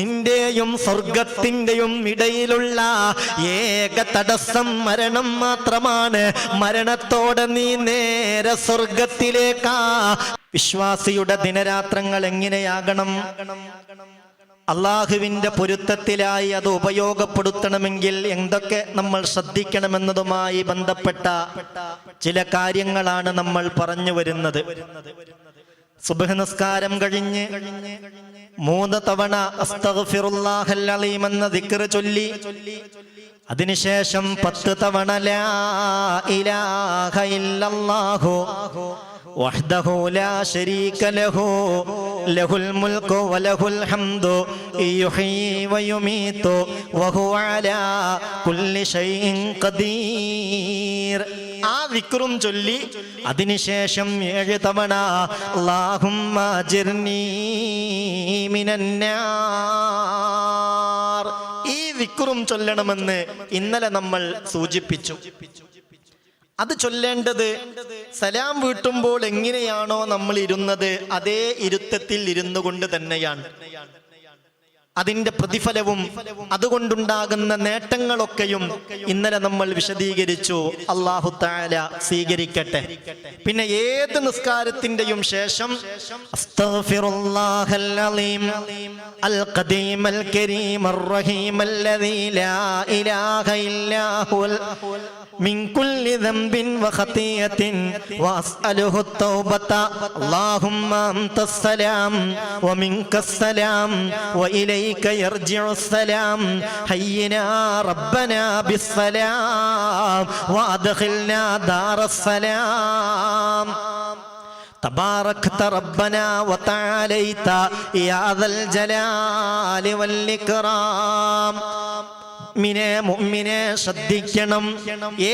നിന്റെയും സ്വർഗത്തിന്റെയും ഇടയിലുള്ള ഏക തടസ്സം മരണം മാത്രമാണ്. മരണത്തോടെ നീ നേരെ സ്വർഗത്തിലേക്കാ. വിശ്വാസിയുടെ ദിനരാത്രങ്ങൾ എങ്ങനെയാകണം? അള്ളാഹുവിന്റെ പൊരുത്തത്തിലായി അത് ഉപയോഗപ്പെടുത്തണമെങ്കിൽ എന്തൊക്കെ നമ്മൾ ശ്രദ്ധിക്കണമെന്നതുമായി ബന്ധപ്പെട്ട ചില കാര്യങ്ങളാണ് നമ്മൾ പറഞ്ഞു വരുന്നത്. സുബഹനസ്കാരം കഴിഞ്ഞ് മൂന്ന് തവണ എന്ന ദിക്റ് ചൊല്ലി. അതിനുശേഷം പത്ത് തവണ ലാ ഇലാഹ ഇല്ലല്ലാഹു വഹ്ദഹു ലാ ലഹു ലഹുൽ വലഹുൽ ഹംദു വയുമീതു അലാ കുല്ലി ഖദീർ. ആ വിക്രും ചൊല്ലി അതിനുശേഷം ഏഴ് തവണ മിനന്നാർ ഈ വിക്രും ചൊല്ലണമെന്ന് ഇന്നലെ നമ്മൾ സൂചിപ്പിച്ചു. അത് ചൊല്ലേണ്ടത് സലാം വീട്ടുമ്പോൾ എങ്ങനെയാണോ നമ്മൾ ഇരുന്നത് അതേ ഇരുത്തത്തിൽ ഇരുന്നു കൊണ്ട് തന്നെയാണ്. അതിന്റെ പ്രതിഫലവും അതുകൊണ്ടുണ്ടാകുന്ന നേട്ടങ്ങളൊക്കെയും ഇന്നലെ നമ്മൾ വിശദീകരിച്ചു. അള്ളാഹു താല സ്വീകരിക്കട്ടെ. പിന്നെ ഏത് നിസ്കാരത്തിന്റെയും ശേഷം അൽ من كل ذنب وخطيئة وأسأله التوبة اللهم أنت السلام ومنك السلام وإليك يرجع السلام حينا ربنا بالسلام وأدخلنا دار السلام تباركت ربنا وتعاليت يا ذا الجلال والإكرام മുഅ്മിനെ മുഅ്മിനെ ശ്രദ്ധിക്കണം.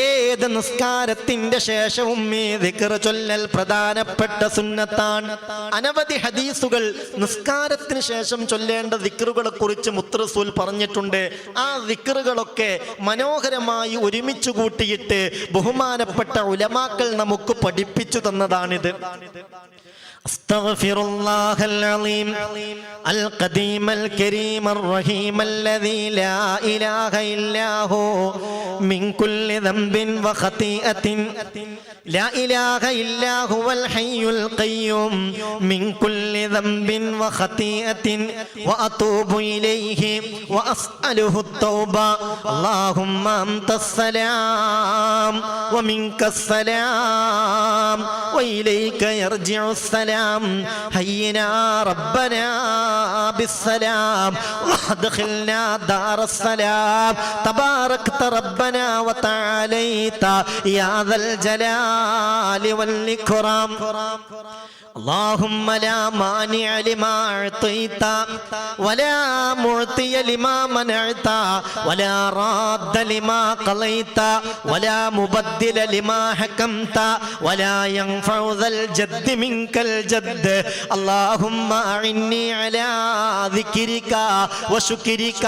ഏത് നിസ്കാരത്തിന്റെ ശേഷവും ഈ ദിക്ർ ചൊല്ലൽ പ്രധാനപ്പെട്ട സുന്നത്താണ്. അനവധി ഹദീസുകൾ നിസ്കാരത്തിന് ശേഷം ചൊല്ലേണ്ട ദിക്റുകളെ കുറിച്ച് മുത്രസൂൽ പറഞ്ഞിട്ടുണ്ട്. ആ ദിക്റുകളൊക്കെ മനോഹരമായി ഒരുമിച്ച് കൂട്ടിയിട്ട് ബഹുമാനപ്പെട്ട ഉലമാക്കൾ നമുക്ക് പഠിപ്പിച്ചു തന്നതാണിത്. أستغفر الله العظيم القديم الكريم الرحيم الذي لا إله إلا هو من كل ذنب وخطيئة لا إله إلا هو الحي القيوم من كل ذنب وخطيئة وأتوب إليه وأسأله التوبة اللهم أنت السلام ومنك السلام وإليك يرجع السلام حينا ربنا بالسلام وادخلنا دار السلام تباركت ربنا وتعاليت يا ذا الجلال والإكرام اللهم لا مانع لما أعطيت ولا معطي لما منعت ولا راد لما قضيت ولا مبدل لما حكمت ولا ينفع ذا الجد منك الجد اللهم أعني على ذكرك وشكرك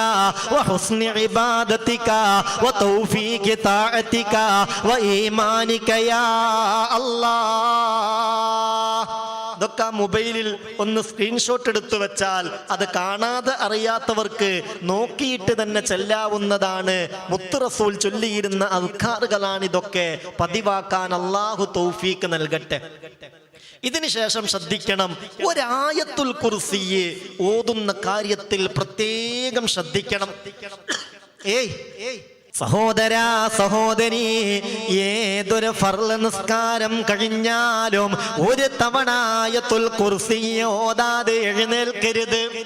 وحسن عبادتك وتوفيق طاعتك وإيمانك يا الله ഇതൊക്കെ ആ മൊബൈലിൽ ഒന്ന് സ്ക്രീൻഷോട്ട് എടുത്തു വെച്ചാൽ അത് കാണാതെ അറിയാത്തവർക്ക് നോക്കിയിട്ട് തന്നെ ചെല്ലാവുന്നതാണ് മുത്ത് റസൂൽ ചൊല്ലിയിരുന്ന അൽക്കാറുകളാണ് ഇതൊക്കെ പതിവാക്കാൻ അള്ളാഹു തൗഫീക്ക് നൽകട്ടെ ഇതിനുശേഷം ശ്രദ്ധിക്കണം. ഒരായത്തുൽ കുർസിയെ ഓതുന്ന കാര്യത്തിൽ പ്രത്യേകം ശ്രദ്ധിക്കണം. ഏയ് സഹോദരാ സഹോദര ഏതൊരു ഫർൾ നിസ്കാരം കഴിഞ്ഞാലും ഒരു തവണ ആയത്തുൽ കുർസിയെ ഓതാതെ എഴുന്നേൽക്കരുത്.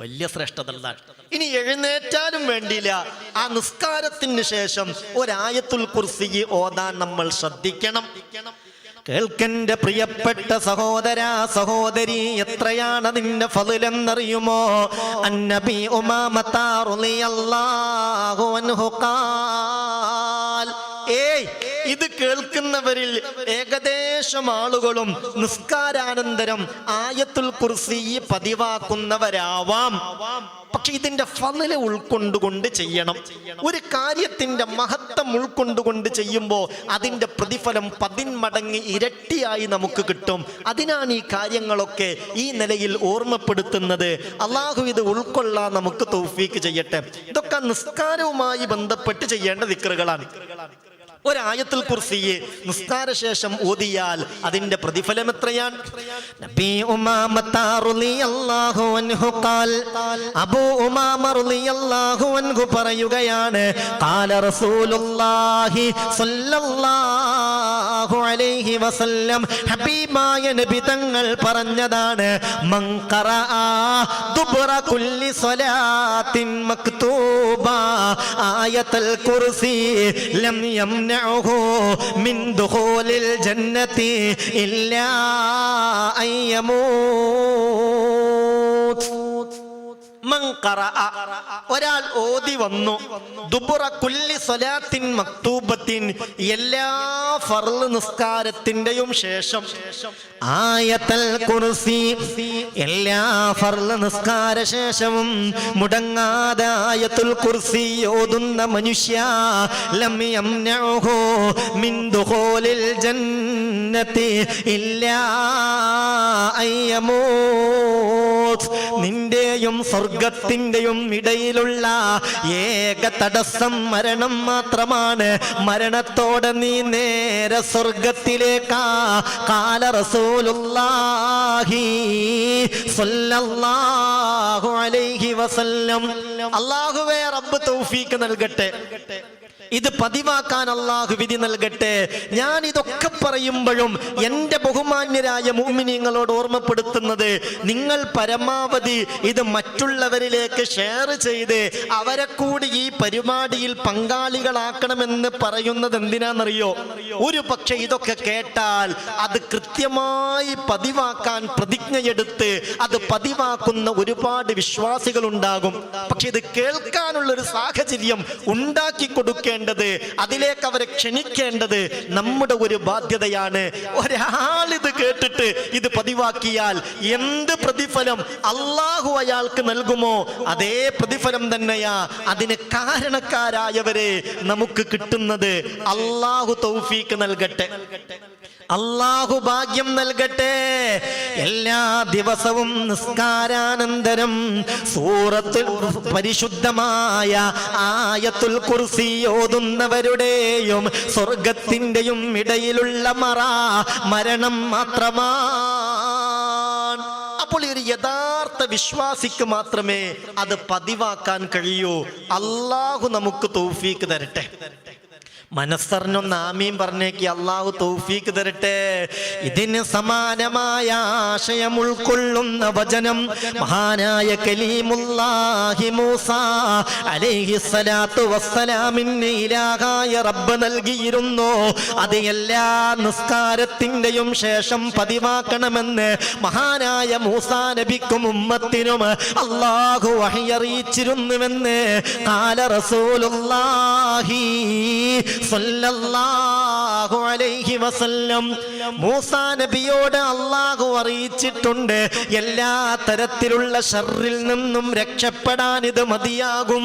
വലിയ ശ്രേഷ്ഠത ഇനി എഴുന്നേറ്റാലും വേണ്ടിയില്ല. ആ നിസ്കാരത്തിന് ശേഷം ഒരായത്തുൽ കുർസി ഓതാൻ നമ്മൾ ശ്രദ്ധിക്കണം. കേൾക്കന്റെ പ്രിയപ്പെട്ട സഹോദരാ സഹോദരി എത്രയാണ് നിന്റെ ഫതിലെന്നറിയുമോ? അന്നബി ഉമാമത്താഹു ഏയ് ഇത് കേൾക്കുന്നവരിൽ ഏകദേശം ആളുകളും നിസ്കാരാനന്തരം ആയത്തുൽ കുർസി പതിവാക്കുന്നവരാവാം. പക്ഷെ ഇതിന്റെ ഫലം ഉൾക്കൊണ്ടുകൊണ്ട് ചെയ്യണം. ഒരു കാര്യത്തിന്റെ മഹത്വം ഉൾക്കൊണ്ടുകൊണ്ട് ചെയ്യുമ്പോൾ അതിന്റെ പ്രതിഫലം പതിന്മടങ്ങ് ഇരട്ടിയായി നമുക്ക് കിട്ടും. അതിനാണ് ഈ കാര്യങ്ങളൊക്കെ ഈ നിലയിൽ ഓർമ്മപ്പെടുത്തുന്നത്. അള്ളാഹു ഇത് ഉൾക്കൊള്ളാൻ നമുക്ക് തൗഫീക്ക് ചെയ്യട്ടെ. ഇതൊക്കെ നിസ്കാരവുമായി ബന്ധപ്പെട്ട് ചെയ്യേണ്ട ദിക്കറുകളാണ് ഒരായത്തിൽ കുർസിയെ നിസ്താര ശേഷം ഓതിയാൽ അതിന്റെ പ്രതിഫലം എത്രയാണ്? റളിയല്ലാഹു അൻഹു ഖാൽ. അബൂ ഉമാമ റളിയല്ലാഹു അൻഹു പറയുകയാണ് ഖാല റസൂലുള്ളാഹി സ്വല്ലല്ലാഹു അലൈഹി വസല്ലം ഹബീബായ നബി തങ്ങൾ പറഞ്ഞതാണ് മങ്കറ ദുബ്റ കുല്ലി സ്വലാത്തിൻ മക്തൂബ ആയത്തുൽ കുർസി ലം യംനഉഹു മിൻ ദുഖൂലിൽ ജന്നതി ഇല്ലാ അൻ ഒരാൾ ഓതി വന്നു. ദുബുറ കുല്ലി സ്വലാത്തിൻ മക്തൂബത്തിൻ എല്ലാ ഫർൾ നിസ്കാരത്തിന്റെയും ശേഷം ആയത്തൽ കുർസി എല്ലാ ഫർൾ നിസ്കാര ശേഷവും മുടങ്ങാതെ ആയത്തുൽ കുർസി ഓതുന്ന മനുഷ്യ ലം യംനഉഹു മിൻ ദുഖൂലിൽ ജന്നതി ഇല്ലാ അൻ യമൂത് നിന്റെയും സ്വർഗത്തിന്റെയും ഇടയിലുള്ള ഏക തടസ്സം മരണം മാത്രമാണ്. മരണത്തോടെ നീ നേരെ സ്വർഗത്തിലേക്കാ കാല റസൂലുള്ളാഹി സല്ലല്ലാഹു അലൈഹി വസല്ലം. അല്ലാഹുവേ റബ്ബ് തൗഫീക്ക് നൽകട്ടെ. ഇത് പതിവാക്കാൻ അള്ളാഹു വിധി നൽകട്ടെ. ഞാൻ ഇതൊക്കെ പറയുമ്പോഴും എന്റെ ബഹുമാന്യരായ മൂമിനിങ്ങളോട് ഓർമ്മപ്പെടുത്തുന്നത് നിങ്ങൾ പരമാവധി ഇത് മറ്റുള്ളവരിലേക്ക് ഷെയർ ചെയ്ത് അവരെ കൂടി ഈ പരിപാടിയിൽ പങ്കാളികളാക്കണമെന്ന് പറയുന്നത് എന്തിനാണെന്നറിയോ? ഒരു പക്ഷെ ഇതൊക്കെ കേട്ടാൽ അത് കൃത്യമായി പതിവാക്കാൻ പ്രതിജ്ഞയെടുത്ത് അത് പതിവാക്കുന്ന ഒരുപാട് വിശ്വാസികൾ ഉണ്ടാകും പക്ഷെ ഇത് കേൾക്കാനുള്ള ഒരു സാഹചര്യം ഉണ്ടാക്കി കൊടുക്കേണ്ടത് അതിലേക്ക് അവരെ ക്ഷണിക്കേണ്ടത് നമ്മുടെ ഒരു ബാധ്യതയാണ്. ഒരാൾ ഇത് കേട്ടിട്ട് ഇത് പതിവാക്കിയാൽ എന്ത് പ്രതിഫലം അള്ളാഹു അയാൾക്ക് നൽകുമോ? അതേ പ്രതിഫലം തന്നെയാ അതിന് കാരണക്കാരായവരെ നമുക്ക് കിട്ടുന്നത്. അള്ളാഹു തൗഫീക്ക് നൽകട്ടെ. അള്ളാഹു ഭാഗ്യം നൽകട്ടെ. എല്ലാ ദിവസവും നിസ്കാരാനന്തരം സൂറത്തിൽ പരിശുദ്ധമായ ആയത്തുൽ കുർസി ഓതുന്നവരുടെയും സ്വർഗത്തിന്റെയും ഇടയിലുള്ള മറ മരണം മാത്രമാ അപ്പോൾ ഒരു യഥാർത്ഥ വിശ്വാസിക്ക് മാത്രമേ അത് പതിവാക്കാൻ കഴിയൂ. അള്ളാഹു നമുക്ക് തൗഫീക്ക് തരട്ടെ. മനസ്സറിനൊന്ന് നാമീം പറഞ്ഞേക്ക് അള്ളാഹു തൗഫീക്ക് തരട്ടെ. ഇതിന് സമാനമായ ആശയം ഉൾക്കൊള്ളുന്ന വചനം മഹാനായ കലീമുല്ലാഹി മൂസ അലൈഹി സ്വലാത്തു വസ്സലാമിന് ഇലാഹായ റബ്ബ് നൽകിയിരുന്നു. അത് എല്ലാ നിസ്കാരത്തിന്റെയും ശേഷം പതിവാക്കണമെന്ന് മഹാനായ മൂസ നബിക്കും ഉമ്മത്തിനും അള്ളാഹു വഹിയറിയിച്ചിരുന്നുവെന്ന് കാല റസൂലുള്ളാഹി സ്വല്ലല്ലാഹു അലൈഹി വസല്ലം. മൂസാ നബിയോട് അള്ളാഹു അറിയിച്ചിട്ടുണ്ട് എല്ലാ തരത്തിലുള്ള ഷർറിൽ നിന്നും രക്ഷപ്പെടാൻ ഇത് മതിയാകും.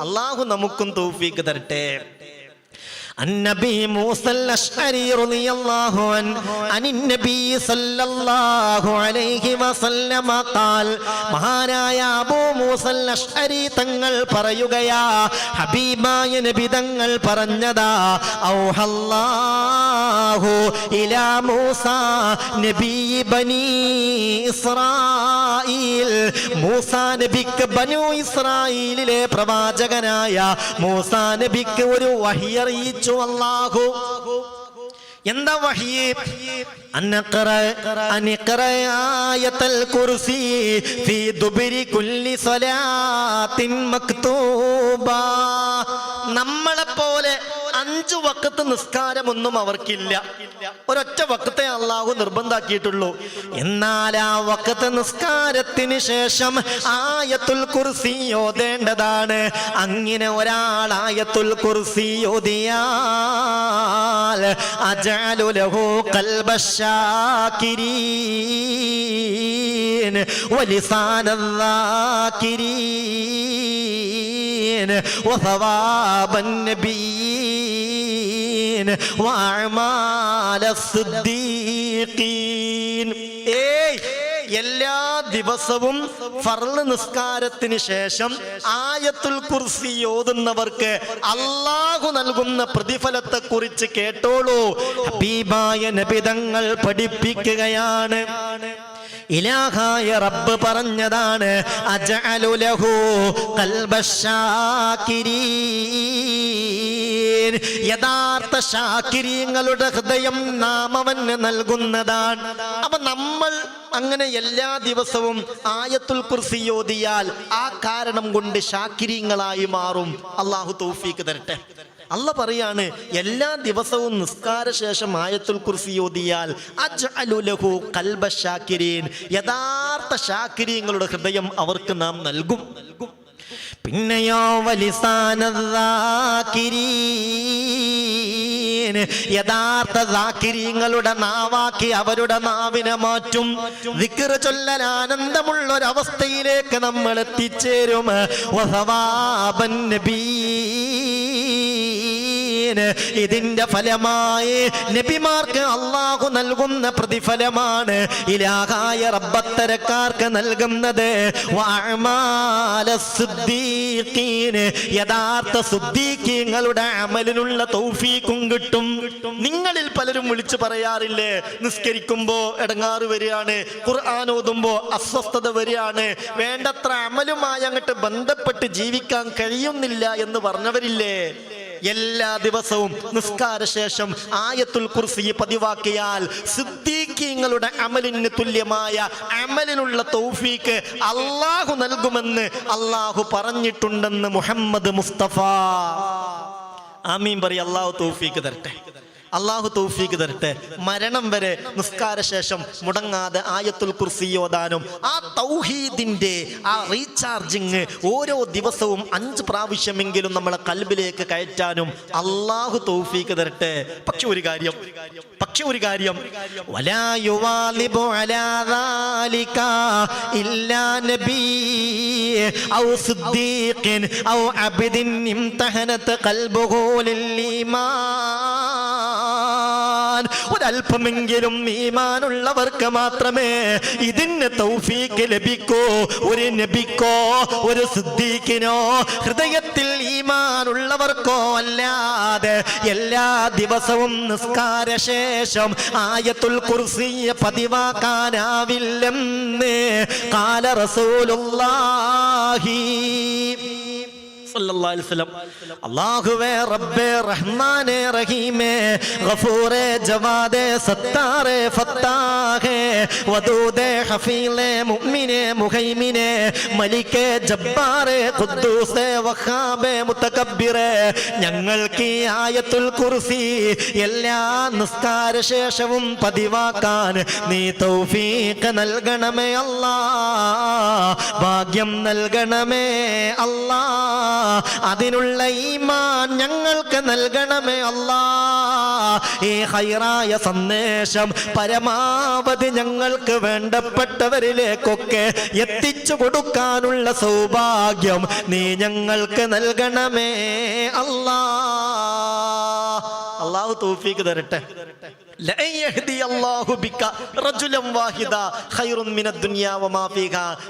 അള്ളാഹു നമുക്കും തൗഫീക്ക് തരട്ടെ. النبي موسى الأشعري رضي الله عنه عن النبي صلى الله عليه وسلم قال മഹാനായ അബൂ മൂസൽ അഷ്അരി തങ്ങൾ പറയുകയാ ഹബീബായ നബി തങ്ങൾ പറഞ്ഞതാ ഔഹല്ലാഹു ഇലാ മൂസ നബി ബനി നബിക്ക് ബനു ഇസ്രായേലിലെ പ്രവാചകനായ മൂസാ നബിക്ക് ഒരു വഹിയറിയിച്ചു അല്ലാഹു. എന്താ വഹിയേ നമ്മളെ പോലെ അഞ്ചു വക്കത്ത് നിസ്കാരമൊന്നും അവർക്കില്ല ഒരൊറ്റ വക്കത്തെ അള്ളാഹു നിർബന്ധാക്കിയിട്ടുള്ളൂ എന്നാൽ ആ വക്കത്ത് നിസ്കാരത്തിന് ശേഷം ആയത്തുൽ കുർസി ഓതേണ്ടതാണ് അങ്ങനെ ഒരാൾ ആയത്തുൽ കുർസി ഓതിയാൽ അജാലു ലഹു കൽബശാകിരീൻ ولسان الذاكرين وثواب النبيين وأعمال الصديقين ഏയ് എല്ലാ ദിവസവും ഫർൾ നിസ്കാരത്തിന് ശേഷം ആയത്തുൽ കുർസി ഓതുന്നവർക്ക് അള്ളാഹു നൽകുന്ന പ്രതിഫലത്തെ കുറിച്ച് കേട്ടോളൂ. ഹബീബായ നബിതങ്ങൾ പഠിപ്പിക്കുകയാണ്. ഇലാഹായ റബ്ബ് പറഞ്ഞതാണ് അജഅലു ലഹു ഖൽബശാകിരീൻ ശാകിരീങ്ങളുടെ ഹൃദയം നാം അവന് നൽകുന്നതാണ് അപ്പൊ നമ്മൾ അങ്ങനെ എല്ലാ ദിവസവും ആയത്തുൽ കുർസി ഓതിയാൽ ആ കാരണം കൊണ്ട് ശാക്കിരിയങ്ങളായി മാറും അള്ളാഹു തൗഫീക്ക് തരട്ടെ അല്ല പറയാണ് എല്ലാ ദിവസവും നിസ്കാര ശേഷം ആയത്തുൽ കുർസി ഓതിയാൽ അജ്അലു ലഹു ഖൽബ ശാകിരീൻ യഥാർത്ഥ ശാക്കിരിയങ്ങളുടെ ഹൃദയം അവർക്ക് നാം നൽകും പിന്നെയോ വലിസാനീൻ യഥാർത്ഥ ദാക്കിരീങ്ങളുടെ നാവാക്കി അവരുടെ നാവിനെ മാറ്റും. വിക്ര ചൊല്ലൽ ആനന്ദമുള്ള ഒരവസ്ഥയിലേക്ക് നമ്മൾ എത്തിച്ചേരും നബീ. ഇതിന്റെ ഫലമായി നബിമാർക്ക് അള്ളാഹു നൽകുന്ന പ്രതിഫലമാണ്. ഇലാഹായ റബ്ബത്തരക്കാർക്ക് നൽകുന്നത് യഥാർത്ഥ സുദ്ദീഖീങ്ങളുടെ അമലിനുള്ള തൗഫീക്കും കിട്ടും. നിങ്ങളിൽ പലരും വിളിച്ചു പറയാറില്ലേ നിസ്കരിക്കുമ്പോ ഇടങ്ങാറ് വരികയാണ് ഖുർആൻ ഓതുമ്പോ അസ്വസ്ഥത വരികയാണ് വേണ്ടത്ര അമലുമായി അങ്ങോട്ട് ബന്ധപ്പെട്ട് ജീവിക്കാൻ കഴിയുന്നില്ല എന്ന് പറഞ്ഞവരില്ലേ? എല്ലാ ദിവസവും നിസ്കാര ശേഷം ആയത്തുൽ കുർസി പതിവാക്കിയാൽ സിദ്ദീഖീങ്ങളുടെ അമലിന് തുല്യമായ അമലിനുള്ള തൗഫീക്ക് അള്ളാഹു നൽകുമെന്ന് അള്ളാഹു പറഞ്ഞിട്ടുണ്ടെന്ന് മുഹമ്മദ് മുസ്തഫ. ആമീൻ പറയും അള്ളാഹു തൗഫീക്ക് തരട്ടെ. അള്ളാഹു തൗഫീഖ് തരട്ടെ. മരണം വരെ നിസ്കാര ശേഷം മുടങ്ങാതെ ആയത്തുൽ കുർസി ആ തൗഹീദിന്റെ ആ റീചാർജിങ് ഓരോ ദിവസവും അഞ്ച് പ്രാവശ്യമെങ്കിലും നമ്മളെ കൽബിലേക്ക് കയറ്റാനും അള്ളാഹു തൗഫീഖ് തരട്ടെ. പക്ഷെ ഒരു കാര്യം പക്ഷെ ഒരു കാര്യം. വലാ ഒരല്പമെങ്കിലും ഈമാനുള്ളവർക്ക് മാത്രമേ ഇതിന് തൗഫീക്ക് ലഭിക്കൂ. ഒരു നബിക്കോ ഒരു സിദ്ദീഖിനോ ഹൃദയത്തിൽ ഈമാനുള്ളവർക്കോ അല്ലാതെ എല്ലാ ദിവസവും നിസ്കാര ശേഷം ആയത്തുൽ കുർസിയ പതിവാക്കാനാവില്ലെന്ന് കാല റസൂലുള്ളാഹി. റബ്ബേ റഹീമേ ഗഫൂറേ ജവാദേ ഫത്താഹേ വദൂദേ മുഅ്മിനേ ജബ്ബാറേ ഖുദ്ദൂസേ ഞങ്ങൾക്ക് ആയത്തുൽ കുർസി എല്ലാ നിസ്കാര ശേഷവും പതിവാക്കാൻ നീ തൗഫീഖ് നൽകണമേ അല്ലാ ഭാഗ്യം നൽകണമേ അല്ലാ അതിനുള്ള ഈമാൻ ഞങ്ങൾക്ക് നൽകണമേ അല്ലാ. ഈ ഹൈറായ സന്ദേശം പരമാവധി ഞങ്ങൾക്ക് വേണ്ടപ്പെട്ടവരിലേക്കൊക്കെ എത്തിച്ചു കൊടുക്കാനുള്ള സൗഭാഗ്യം നീ ഞങ്ങൾക്ക് നൽകണമേ അല്ലാ. അള്ളാഹു തോഫിക്ക് തരട്ടെ.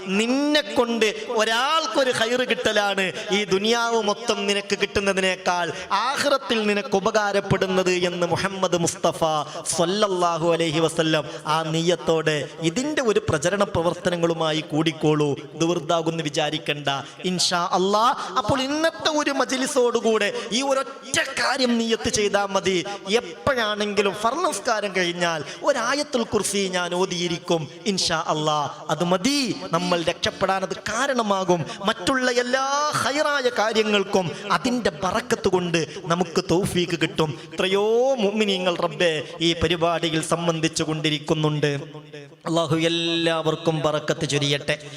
നിന്നെ കൊണ്ട് ഒരാൾക്കൊരു ഹൈറ് കിട്ടലാണ്. ഈ ദുനിയാവ് മൊത്തം നിനക്ക് കിട്ടുന്നതിനേക്കാൾ ആഹ്റത്തിൽ നിനക്ക് ഉപകാരപ്പെടുന്നത് എന്ന് മുഹമ്മദ് മുസ്തഫ സൊല്ലാഹു അലഹി വസ്ല്ലം ആ നീയത്തോടെ ഇതിന്റെ ഒരു പ്രചരണ പ്രവർത്തനങ്ങളുമായി കൂടിക്കോളൂ. ദുർദാകുന്ന് വിചാരിക്കണ്ട. ഇൻഷാ അള്ളാ അപ്പോൾ ഇന്നത്തെ ഒരു മജിലിസോടുകൂടെ ഈ ഒരൊറ്റ കാര്യം നീയത്ത് ചെയ്താൽ മതി. എപ്പോഴാണെങ്കിലും ഫർണ നമസ്കാരം കഴിഞ്ഞാൽ ഒരായത്തുൽ കുർസി ഞാൻ ഓതിയിരിക്കും ഇൻഷാ അള്ളാ അത് മതി. നമ്മൾ രക്ഷപ്പെടാൻ അത് കാരണമാകും. മറ്റുള്ള എല്ലാ ഹൈറായ കാര്യങ്ങൾക്കും അതിന്റെ ബറക്കത്ത് കൊണ്ട് നമുക്ക് തൗഫീക്ക് കിട്ടും. എത്രയോ മുഅ്മിനീങ്ങൾ റബ്ബെ ഈ പരിപാടിയിൽ സംബന്ധിച്ചു കൊണ്ടിരിക്കുന്നുണ്ട്. അള്ളാഹു എല്ലാവർക്കും ബറക്കത്ത് ചൊരിയട്ടെ.